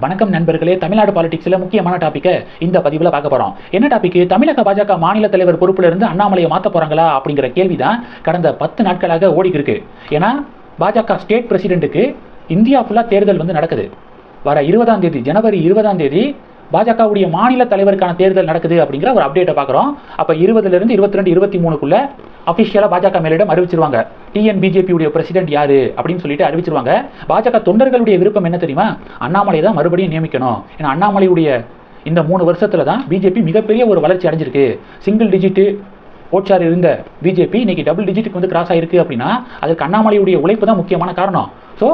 வணக்கம் நண்பர்களே தமிழ்நாடு பாலிடிக்ஸில் முக்கியமான டாப்பிக்கை இந்த பதிவில் பார்க்க போகிறோம் என்ன டாபிக் தமிழக பாஜக மாநில தலைவர் பொறுப்பிலிருந்து அண்ணாமலையை மாற்ற போகிறாங்களா அப்படிங்கிற கேள்வி தான் கடந்த பத்து நாட்களாக ஓடிக்கு இருக்கு ஏன்னா பாஜக ஸ்டேட் பிரசிடென்ட்டுக்கு இந்தியா ஃபுல்லாக தேர்தல் வந்து நடக்குது. வர இருபதாம் தேதி ஜனவரி இருபதாம் தேதி பாஜகவுடைய மாநில தலைவருக்கான தேர்தல் நடக்குது அப்படிங்கிற ஒரு அப்டேட்டை பார்க்குறோம். அப்போ இருபதுலேருந்து இருபத்தி ரெண்டு இருபத்தி மூணுக்குள்ள அஃபிஷியலாக பாஜக மேலிடம் அறிவிச்சிருவாங்க. டிஎன் பிஜேபியுடைய பிரசிடென்ட் யாரு அப்படின்னு சொல்லிட்டு அறிவிச்சிருவாங்க. பாஜக தொண்டர்களுடைய விருப்பம் என்ன தெரியுமா? அண்ணாமலை தான் மறுபடியும் நியமிக்கணும். ஏன்னா அண்ணாமலையுடைய இந்த மூணு வருஷத்துல தான் பிஜேபி மிகப்பெரிய ஒரு வளர்ச்சி அடைஞ்சிருக்கு. சிங்கிள் டிஜிட்டு ஓட்சார் இருந்த பிஜேபி இன்னைக்கு டபுள் டிஜிட்டுக்கு வந்து கிராஸ் ஆயிருக்கு அப்படின்னா அதுக்கு அண்ணாமலையுடைய உழைப்பு தான் முக்கியமான காரணம். ஸோ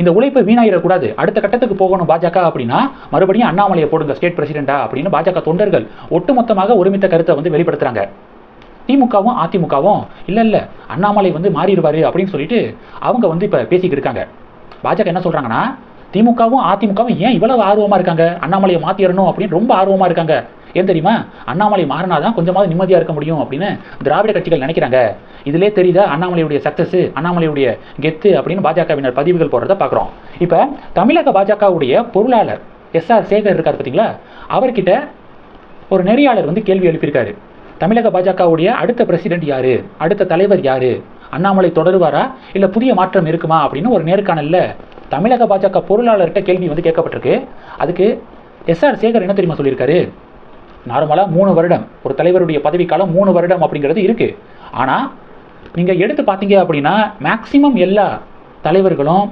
இந்த உழைப்பு வீணாயிடக்கூடாது. அடுத்த கட்டத்துக்கு போகணும் பாஜக அப்படின்னா மறுபடியும் அண்ணாமலையை போடுங்க ஸ்டேட் பிரசிடென்டா அப்படின்னு பாஜக தொண்டர்கள் ஒட்டுமொத்தமாக ஒருமித்த கருத்தை வந்து வெளிப்படுத்துறாங்க. திமுகவும் அதிமுகவும் இல்லை இல்லை அண்ணாமலை வந்து மாறிடுவார் அப்படின்னு சொல்லிட்டு அவங்க வந்து இப்போ பேசிக்கிட்டு இருக்காங்க. பாஜக என்ன சொல்கிறாங்கன்னா திமுகவும் அதிமுகவும் ஏன் இவ்வளவு ஆர்வமாக இருக்காங்க? அண்ணாமலையை மாற்றிடணும் அப்படின்னு ரொம்ப ஆர்வமாக இருக்காங்க. ஏன் தெரியுமா? அண்ணாமலை மாறினா தான் கொஞ்சமாவது நிம்மதியாக இருக்க முடியும் அப்படின்னு திராவிட கட்சிகள் நினைக்கிறாங்க. இதிலே தெரியுதா? அண்ணாமலையுடைய சக்சஸ் அண்ணாமலையுடைய கெத்து அப்படின்னு பாஜகவினர் பதிவுகள் போடுறத பார்க்குறோம். இப்போ தமிழக பாஜகவுடைய பொருளாளர் எஸ்ஆர் சேகர் இருக்கார் பார்த்தீங்களா? அவர்கிட்ட ஒரு நெறியாளர் வந்து கேள்வி எழுப்பியிருக்காரு. தமிழக பாஜகவுடைய அடுத்த பிரசிடென்ட் யாரு? அடுத்த தலைவர் யாரு? அண்ணாமலை தொடருவாரா? இல்லை புதிய மாற்றம் இருக்குமா? அப்படின்னு ஒரு நேர்காணலில் தமிழக பாஜக பொருளாளர்கிட்ட கேள்வி வந்து கேட்கப்பட்டிருக்கு. அதுக்கு எஸ்ஆர் சேகர் என்ன தெரியுமா சொல்லியிருக்காரு? நார்மலாக மூணு வருடம். ஒரு தலைவருடைய பதவிக்காலம் மூணு வருடம் அப்படிங்கிறது இருக்குது ஆனால் நீங்கள் எடுத்து பார்த்தீங்க அப்படின்னா மேக்சிமம் எல்லா தலைவர்களும்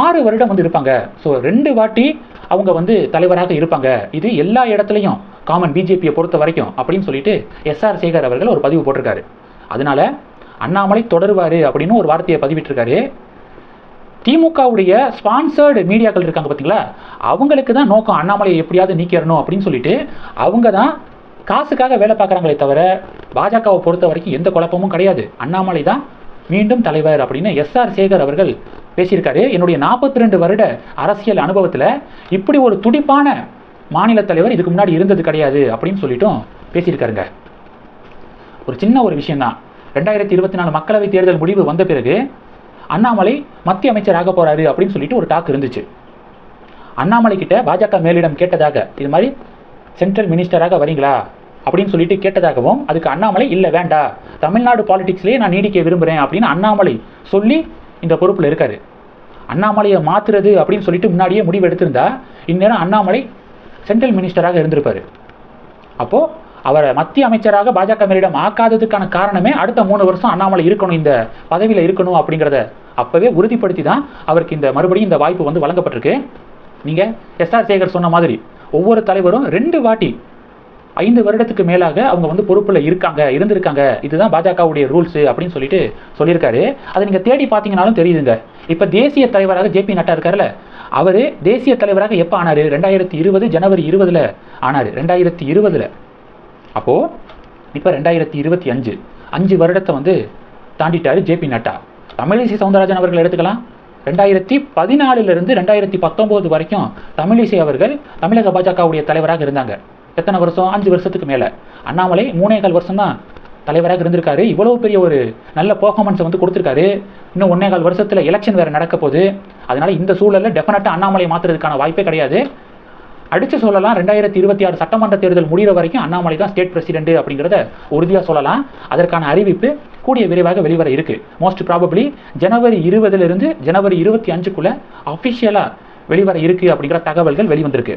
ஆறு வருடம் வந்து இருப்பாங்க. ஸோ ரெண்டு வாட்டி அவங்க வந்து தலைவராக இருப்பாங்க. இது எல்லா இடத்துலையும் காமன் பிஜேபியை பொறுத்த வரைக்கும் அப்படின்னு சொல்லிட்டு எஸ்ஆர் சேகர் அவர்கள் ஒரு பதிவு போட்டிருக்காரு. அதனால அண்ணாமலை தொடருவார் அப்படின்னு ஒரு வார்த்தையை பதிவிட்டிருக்காரு. திமுகவுடைய ஸ்பான்சர்டு மீடியாக்கள் இருக்காங்க பார்த்தீங்களா அவங்களுக்கு தான் நோக்கம் அண்ணாமலையை எப்படியாவது நீக்கிடணும் அப்படின்னு சொல்லிட்டு அவங்க தான் காசுக்காக வேலை பார்க்குறாங்களே தவிர பாஜகவை பொறுத்த வரைக்கும் எந்த குழப்பமும் கிடையாது. அண்ணாமலை தான் மீண்டும் தலைவர் அப்படின்னு எஸ்ஆர் சேகர் அவர்கள் பேசியிருக்காரு. என்னுடைய நாற்பத்தி ரெண்டு வருட அரசியல் அனுபவத்தில் இப்படி ஒரு துடிப்பான மாநில தலைவர் இதுக்கு முன்னாடி இருந்தது கிடையாது அப்படின்னு சொல்லிட்டும் பேசியிருக்காருங்க. ஒரு சின்ன ஒரு விஷயம்தான். ரெண்டாயிரத்தி இருபத்தி நாலு மக்களவை தேர்தல் முடிவு வந்த பிறகு அண்ணாமலை மத்திய அமைச்சராக போறாரு அப்படின்னு சொல்லிட்டு ஒரு டாக் இருந்துச்சு. அண்ணாமலை கிட்ட பாஜக மேலிடம் கேட்டதாக இது மாதிரி சென்ட்ரல் மினிஸ்டராக வரீங்களா? அப்படின்னு சொல்லிட்டு கேட்டதாகவும் அதுக்கு அண்ணாமலை இல்லை வேண்டா. தமிழ்நாடு பாலிடிக்ஸ்லேயே நான் நீடிக்க விரும்புகிறேன் அப்படின்னு அண்ணாமலை சொல்லி இந்த பொறுப்பில் இருக்காரு. அண்ணாமலையை மாத்துறது அப்படின்னு சொல்லிட்டு முன்னாடியே முடிவு எடுத்திருந்தா இந்நேரம் அண்ணாமலை சென்ட்ரல் மினிஸ்டராக இருந்திருப்பாரு. அப்போது அவரை மத்திய அமைச்சராக பாஜக மேலிடம் ஆக்காததுக்கான காரணமே அடுத்த மூணு வருஷம் அண்ணாமலை இருக்கணும் இந்த பதவியில் இருக்கணும் அப்படிங்கிறத அப்பவே உறுதிப்படுத்தி தான் அவருக்கு இந்த மறுபடியும் இந்த வாய்ப்பு வந்து வழங்கப்பட்டிருக்கு. நீங்க எஸ் ஆர் சேகர் சொன்ன மாதிரி ஒவ்வொரு தலைவரும் ரெண்டு வாட்டி ஐந்து வருடத்துக்கு மேலாக அவங்க வந்து பொறுப்பில் இருக்காங்க இருந்திருக்காங்க. இதுதான் பாஜகவுடைய ரூல்ஸ் அப்படின்னு சொல்லிட்டு சொல்லியிருக்காரு. அதை நீங்கள் தேடி பார்த்தீங்கனாலும் தெரியுதுங்க. இப்போ தேசிய தலைவராக ஜேபி நட்டா இருக்காருல்ல அவர் தேசிய தலைவராக எப்போ ஆனார்? ரெண்டாயிரத்தி இருபது ஜனவரி இருபதில் ஆனார். ரெண்டாயிரத்தி இருபதில். அப்போது இப்போ ரெண்டாயிரத்தி இருபத்தி அஞ்சு அஞ்சு வருடத்தை வந்து தாண்டிட்டார் ஜேபி நட்டா. தமிழிசை சவுந்தரராஜன் அவர்கள் எடுத்துக்கலாம். ரெண்டாயிரத்தி பதினாலிலிருந்து ரெண்டாயிரத்தி பத்தொம்போது வரைக்கும் தமிழிசை அவர்கள் தமிழக பாஜகவுடைய தலைவராக இருந்தாங்க. எத்தனை வருஷம்? அஞ்சு வருஷத்துக்கு மேலே. அண்ணாமலை மூணேகால் வருஷம் தான் தலைவராக இருந்திருக்காரு. இவ்வளவு பெரிய ஒரு நல்ல பர்ஃபாமன்ஸை வந்து கொடுத்துருக்காரு. இன்னும் ஒன்னே கால் வருஷத்தில் எலெக்ஷன் வேறு நடக்க போகுது அதனால் இந்த சூழலில் டெஃபினட்டாக அண்ணாமலை மாற்றுறதுக்கான வாய்ப்பே கிடையாது. அடிச்சு சொல்லலாம். ரெண்டாயிரத்தி இருபத்தி ஆறு சட்டமன்ற தேர்தல் முடிகிற வரைக்கும் அண்ணாமலை தான் ஸ்டேட் பிரசிடென்ட் அப்படிங்கிறத உறுதியாக சொல்லலாம். அதற்கான அறிவிப்பு கூடிய விரைவாக வெளிவர இருக்கு. மோஸ்ட் ப்ராபப்ளி ஜனவரி இருபதுலேருந்து ஜனவரி இருபத்தி அஞ்சுக்குள்ள அஃபிஷியலாக வெளிவர இருக்கு அப்படிங்கிற தகவல்கள் வெளிவந்திருக்கு.